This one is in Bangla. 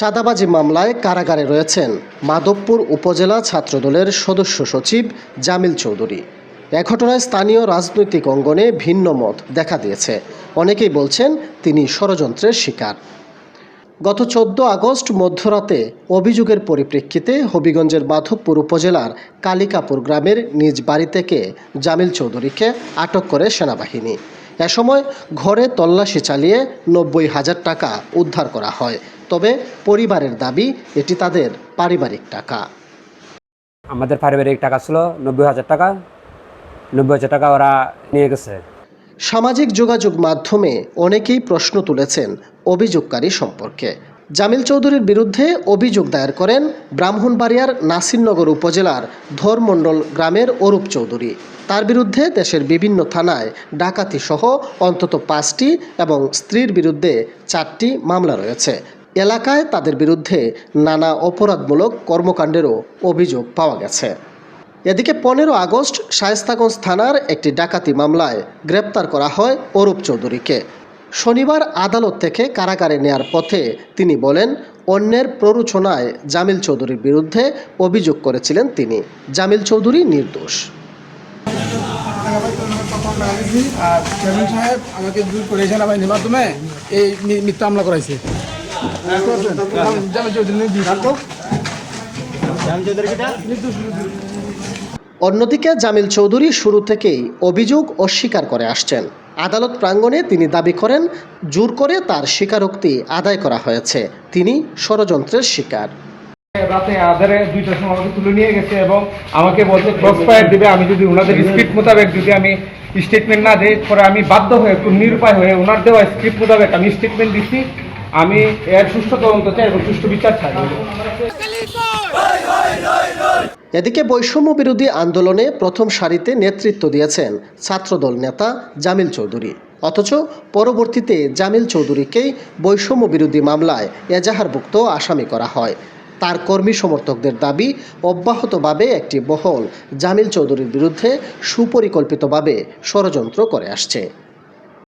চাঁদাবাজি মামলায় কারাগারে রয়েছেন মাধবপুর উপজেলা ছাত্রদলের সদস্য সচিব জামিল চৌধুরী। এ ঘটনায় স্থানীয় রাজনৈতিক অঙ্গনে ভিন্ন মত দেখা দিয়েছে। অনেকেই বলছেন তিনি ষড়যন্ত্রের শিকার। গত চোদ্দ আগস্ট মধ্যরাতে অভিযোগের পরিপ্রেক্ষিতে হবিগঞ্জের মাধবপুর উপজেলার কালিকাপুর গ্রামের নিজ বাড়ি থেকে জামিল চৌধুরীকে আটক করে সেনাবাহিনী। এ সময় ঘরে তল্লাশি চালিয়ে নব্বই হাজার টাকা উদ্ধার করা হয়। তবে পরিবারের দাবি এটি তাদের পারিবারিক টাকা। আমাদের পারিবারিক টাকা ছিল নব্বই হাজার টাকা। নব্বই হাজার টাকা ওরা নিয়ে গেছে। সামাজিক যোগাযোগ মাধ্যমে অনেকেই প্রশ্ন তুলেছেন অভিযোগকারী সম্পর্কে। জামিল চৌধুরীর বিরুদ্ধে অভিযোগ দায়ের করেন ব্রাহ্মণবাড়িয়ার নাসিরনগর উপজেলার ধরমণ্ডল গ্রামের অরূপ চৌধুরী। তার বিরুদ্ধে দেশের বিভিন্ন থানায় ডাকাতি সহ অন্তত পাঁচটি এবং স্ত্রীর বিরুদ্ধে চারটি মামলা রয়েছে। এলাকায় তাদের বিরুদ্ধে নানা অপরাধমূলক কর্মকাণ্ডেরও অভিযোগ পাওয়া গেছে। এদিকে পনেরো আগস্ট শায়েস্তাগঞ্জ থানার একটি ডাকাতি মামলায় গ্রেপ্তার করা হয় অরূপ চৌধুরীকে। শনিবার আদালত থেকে কারাগারে নেয়ার পথে তিনি বলেন, অন্যের প্ররোচনায় জামিল চৌধুরীর বিরুদ্ধে অভিযোগ করেছিলেন তিনি জামিল চৌধুরী নির্দোষ হামলা। অন্যদিকে জামিল চৌধুরী শুরু থেকেই অভিযোগ অস্বীকার করে আসছেন আদালত প্রাঙ্গণে তিনি দাবি করেন জোর করে তার স্বীকারোক্তি আদায় করা হয়েছে। তিনি ষড়যন্ত্রের শিকার। রাতে আধারে দুইটার সময় আমাকে তুলে নিয়ে গেছে এবং আমাকে বলছে ক্রস ফায়ার দিবে আমি যদি ওনাদের স্ক্রিপ্ট মোতাবেক যদি আমি স্টেটমেন্ট না দিই পরে আমি বাধ্য হয়ে নিরুপায় হয়ে ওনার দেওয়া স্ক্রিপ্ট মোতাবেক আমি স্টেটমেন্ট দিচ্ছি। আমি এর সুষ্ঠু তদন্ত চাই এবং সুষ্ঠু বিচার চাই। এদিকে বৈষম্য বিরোধী আন্দোলনে প্রথম সারিতে নেতৃত্ব দিয়েছেন ছাত্রদল নেতা জামিল চৌধুরী। অথচ পরবর্তীতে জামিল চৌধুরীকেই বৈষম্য বিরোধী মামলায় এজাহারভুক্ত আসামি করা হয়। তার কর্মী সমর্থকদের দাবি, অব্যাহতভাবে একটি বহল জামিল চৌধুরীর বিরুদ্ধে সুপরিকল্পিতভাবে ষড়যন্ত্র করে আসছে।